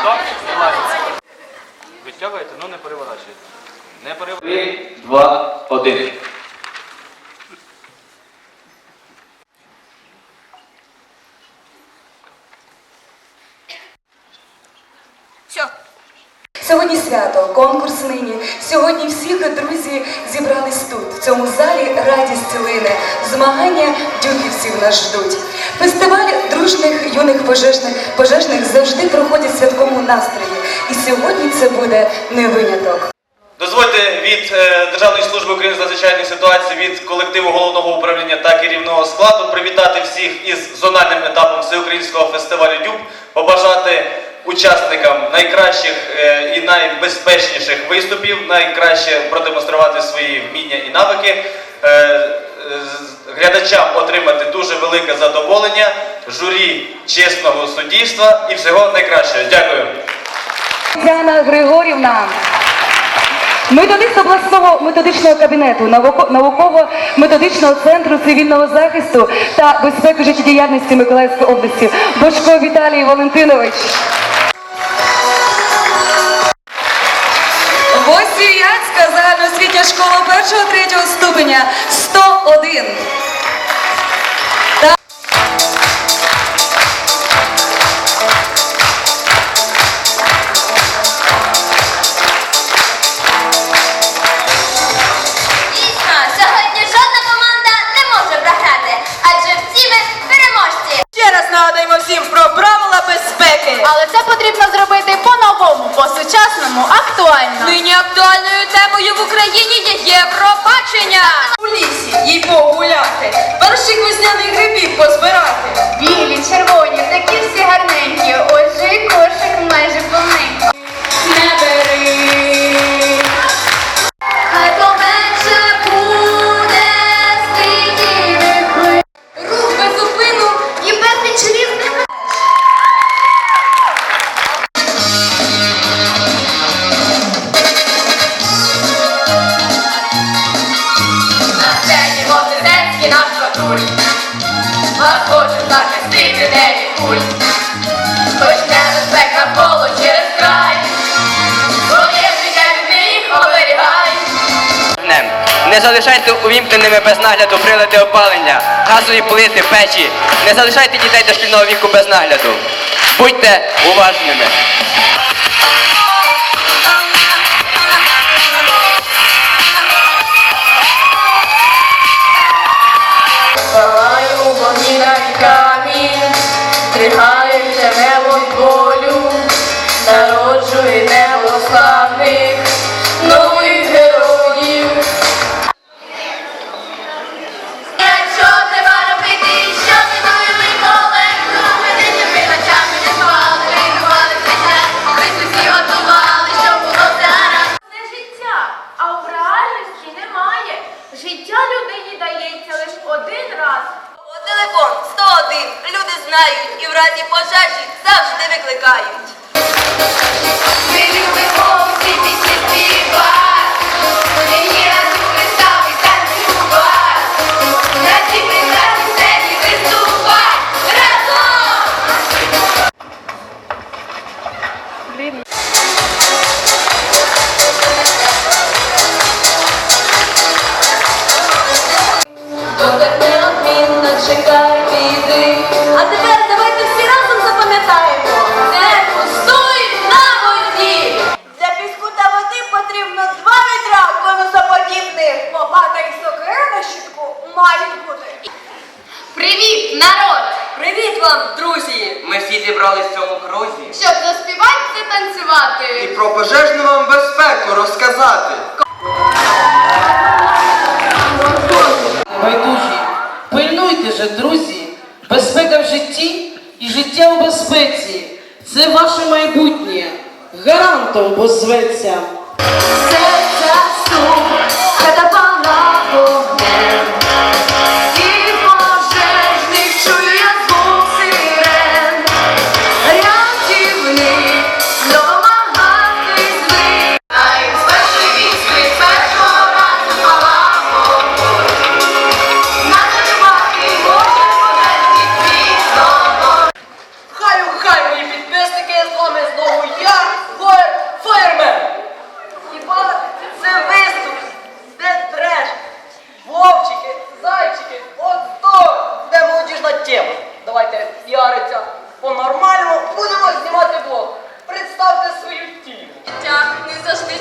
Стоп, зламається. Витягуєте, ну не переворачуєте. Не переворачуєте. Три, два, один. Все. Сьогодні свято, конкурс нині. Сьогодні всіх друзі зібрались тут, в цьому залі радість лине. Змагання дюківців нас ждуть. Фестиваль дружних юних пожежних пожежних завжди проходить в святковому настрої. І сьогодні це буде не виняток. Дозвольте від е, Державної служби України з надзвичайних ситуацій, від колективу головного управління та керівного складу привітати всіх із зональним етапом всеукраїнського фестивалю Дюб, побажати учасникам найкращих е, і найбезпечніших виступів, найкраще продемонструвати свої вміння і навики. Е, Глядачам отримати дуже велике задоволення, журі чесного суддівства і всього найкращого. Дякую. Діана Григорівна. Методист обласного методичного кабінету науково-методичного центру цивільного захисту та безпеки життєдіяльності Миколаївської області Бошко Віталій Валентинович. Безпеки. Але це потрібно зробити по-новому, по-сучасному, актуально. Нині актуальною темою в Україні є Євробачення. Не залишайте увімкненими без нагляду прилади опалення, газові плити, печі. Не залишайте дітей дошкільного віку без нагляду. Будьте уважними. Зібрались в цьому крузі. Щоб заспівати та І про пожежну вам безпеку розказати. Байдужі, пильнуйте же, друзі, безпека в житті і життя у безпеці. Це ваше майбутнє, гарантом бо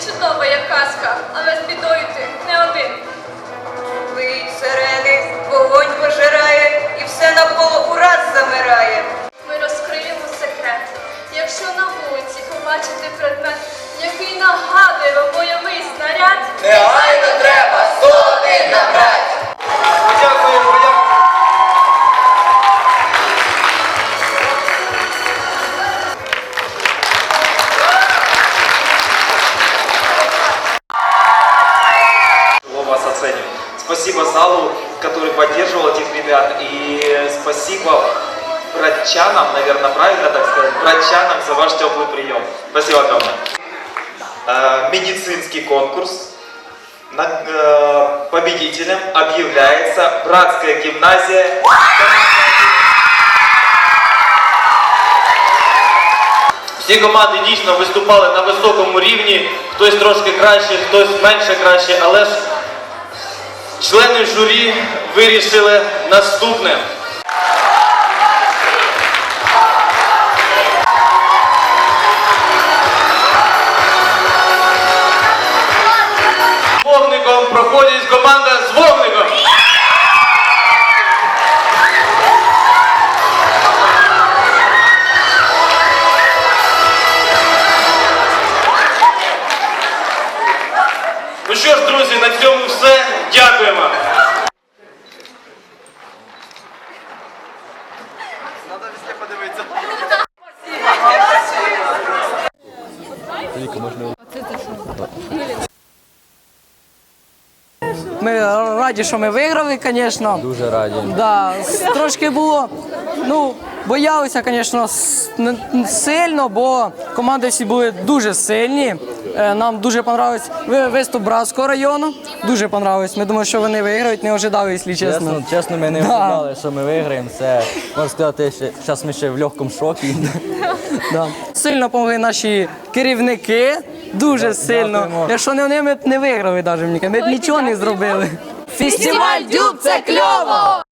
чудова, як казка, але з бідою ти не один. Виють сирени, вогонь пожирає і все навколо ураз замирає. Ми розкриємо секрет. Якщо на вулиці побачити предмет, який нагадує, братчанам, наверное, правильно так сказать, братчанам за ваш теплый прием. Спасибо огромное. Э, Медицинский конкурс. На- э, Победителем объявляется братская гимназия. Всі команди дійсно виступали на високому рівні, хтось трошки краще, хтось менше краще, але ж члени журі вирішили наступне. Проходить команда з вогником. Ну що ж, друзі, на цьому все. Дякуємо. Ми раді, що ми виграли, звісно. Дуже раді. Да, трошки було, ну, боялися, звісно, сильно, бо команди всі були дуже сильні. Е, Нам дуже понравився ви- виступ Братського району. Дуже понравилось. Ми думали, що вони виграють, не ожидали, якщо чесно. Чесно, чесно, ми не Да. що ми виграємо. Це можна сказати, що зараз ми ще в легкому шокі. Да. Сильно допомогли наші керівники. Дуже сильно. дякуємо. Якщо не вони, ми б не виграли навіть. Ми б нічого не зробили. Фестиваль Дюб це кльово!